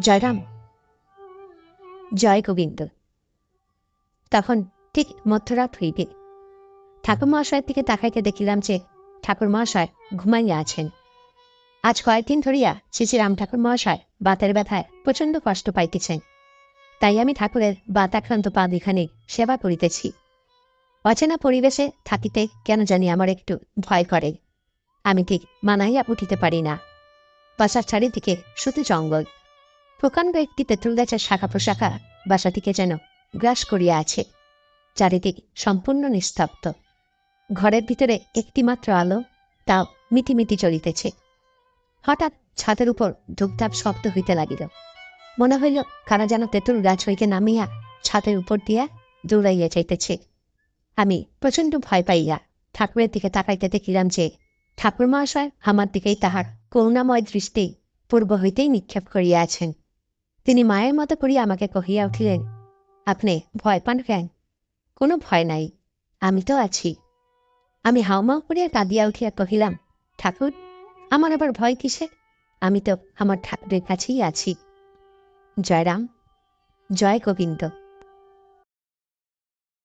জয়রাম। জয় গোবিন্দ। তখন ঠিক মধ্যরাত হইবে। ঠাকুর মহাশয়ের দিকে তাকাইতে দেখিলাম যে ঠাকুর মহাশয় ঘুমাইয়া আছেন। আজ কয়েকদিন ধরিয়া শ্রী শ্রী রাম ঠাকুর মহাশয় বাতের ব্যথায় প্রচণ্ড কষ্ট পাইতেছেন। তাই আমি ঠাকুরের বাতাক্রান্ত পা দুখানে সেবা করিতেছি। অচেনা পরিবেশে থাকিতে কেন জানি আমার একটু ভয় করে। আমি ঠিক মানাইয়া উঠিতে পারি না। বাসার চারিদিকে শুধু জঙ্গল। প্রকাণ্ড একটি তেঁতুল গাছের শাখা প্রশাখা বাসাটিকে যেন গ্রাস করিয়া আছে। চারিদিক সম্পূর্ণ নিস্তব্ধ। ঘরের ভিতরে একটিমাত্র আলো তাও মিটিমিটি চলিতেছে। হঠাৎ ছাদের উপর ধূপধাপ শব্দ হইতে লাগিল। মনে হইল কারা যেন তেঁতুল গাছ হইতে নামিয়া ছাতের উপর দিয়া দৌড়াইয়া যাইতেছে। আমি প্রচণ্ড ভয় পাইয়া ঠাকুরের দিকে তাকাইতে দেখিলাম যে ঠাকুর মহাশয় আমার দিকেই তাহার করুণাময় দৃষ্টি পূর্ব হইতেই নিক্ষেপ করিয়া আছেন। তিনি মায়ের মতো করিয়া আমাকে কহিয়া উঠিলেন, আপনি ভয় পান কেন? কোনো ভয় নাই, আমি তো আছি। আমি হাউমাউ করিয়া কাঁদিয়া উঠিয়া কহিলাম, ঠাকুর, আমার আবার ভয় কিসে আমি তো আমার ঠাকুরের কাছেই আছি। জয়রাম, জয় গোবিন্দ।